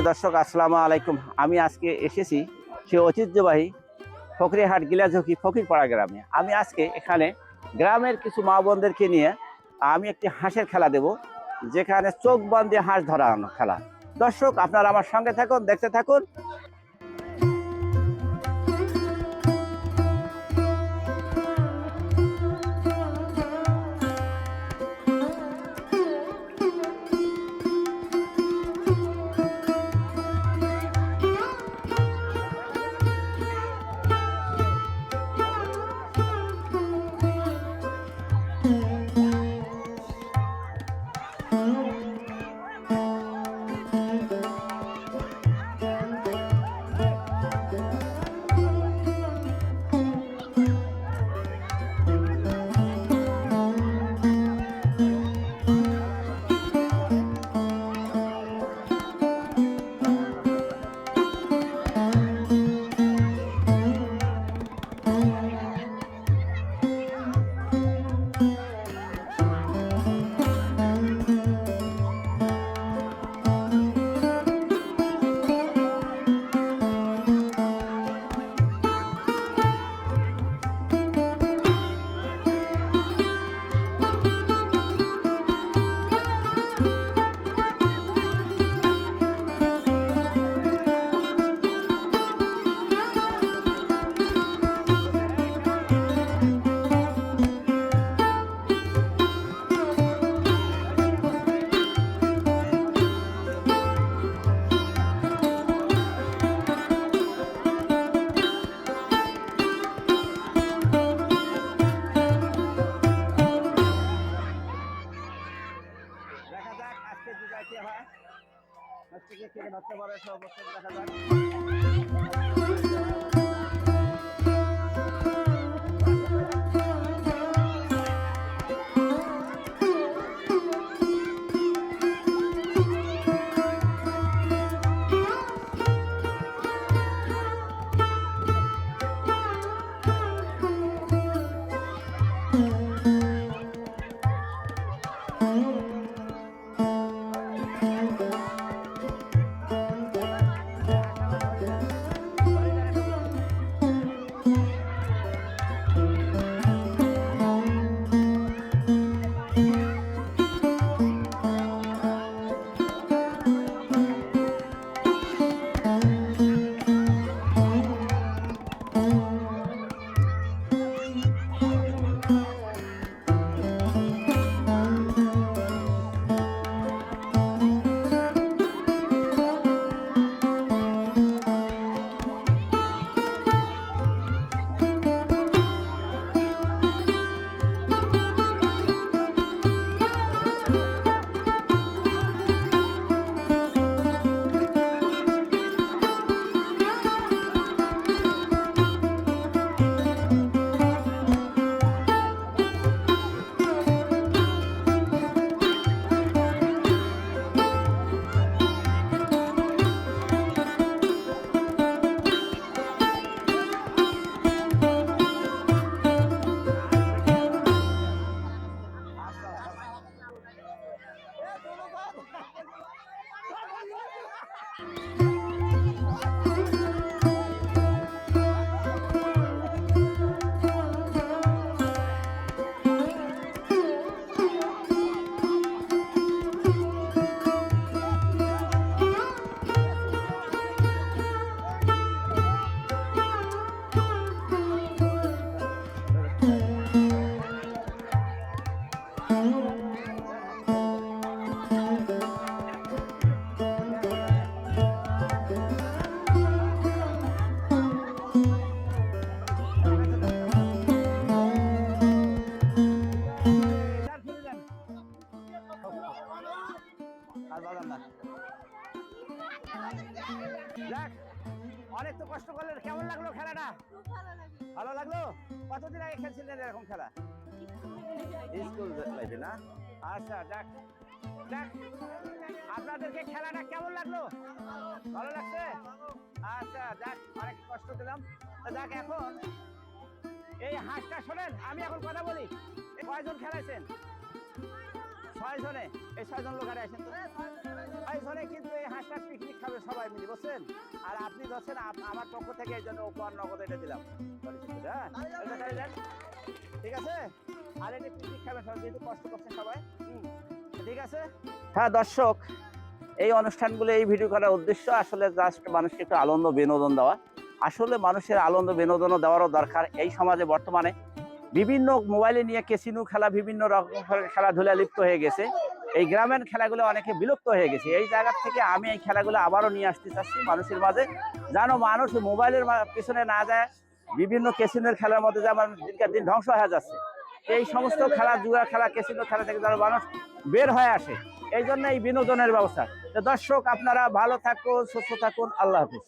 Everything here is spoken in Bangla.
দর্শক, আসসালামু আলাইকুম। আমি আজকে এসেছি সে ঐতিহ্যবাহী ফকরিহাট গিলাঝুঁকি ফকিরপাড়া গ্রামে। আমি আজকে এখানে গ্রামের কিছু মা বোনদেরকে নিয়ে আমি একটি হাঁসের খেলা দেব, যেখানে চোখ বান্ধে হাঁস ধরানো খেলা। দর্শক, আপনারা আমার সঙ্গে থাকুন, দেখতে থাকুন। কি হয়? হচ্ছে কি কে ধরতে সব অবশ্যই দেখা যাক। অনেক তো কষ্ট করলেন। কেমন লাগল খেলাটা? ভালো ভালো লাগল? কতদিন আগে খেলছিলেন এরকম খেলা? স্কুল লাইফে না? আচ্ছা যাক। আপনাদেরকে খেলাটা কেমন লাগল? ভালো লাগছে? আচ্ছা অনেক কষ্ট দিলাম। এখন এই হাঁসটা শোনেন, আমি এখন কথা বলি। কয়জন খেলাইছেন? ছয় জনে এই ছয় জন লোক আসেন ছয় জনে কিন্তু এই হাঁসটা পিকনিক খাবে সবাই মিলে, বুঝছেন? আর আপনি ধরছেন আমার পক্ষ থেকে এই জন্য উপহার, নগদ এটা দিলাম। হ্যাঁ। ঠিক আছে? আর এটা পিকনিক খাবে সবাই যেহেতু কষ্ট করছেন সবাই ঠিক আছে? হ্যাঁ দর্শক, এই অনুষ্ঠানগুলো, এই ভিডিও করার উদ্দেশ্য আসলে জাস্ট মানুষকে একটু আনন্দ, বিনোদন দেওয়া। আসলে মানুষের আনন্দ, বিনোদনও দেওয়ারও দরকার এই সমাজে বর্তমানে। বিভিন্ন মোবাইলে নিয়ে কেসিনো খেলা, বিভিন্ন রকমের খেলাধুলা লিপ্ত হয়ে গেছে। এই গ্রামের খেলাগুলো অনেকে বিলুপ্ত হয়ে গেছে। এই জায়গা থেকে আমি এই খেলাগুলো আবারও নিয়ে আসতে চাচ্ছি মানুষের মাঝে। যেন মানুষ মোবাইলের পিছনে না যায় বিভিন্ন কেসিনোর খেলার মধ্যে যেমন দিনকে দিন ধ্বংস হয়ে যাচ্ছে। এই সমস্ত খেলা, জুয়া খেলা কেসিনো খেলা থেকে যেন মানুষ বের হয়ে আসে, এই জন্য এই বিনোদনের ব্যবস্থা। দর্শক, আপনারা ভালো থাকুন, সুস্থ থাকুন, আল্লাহ হাফিজ।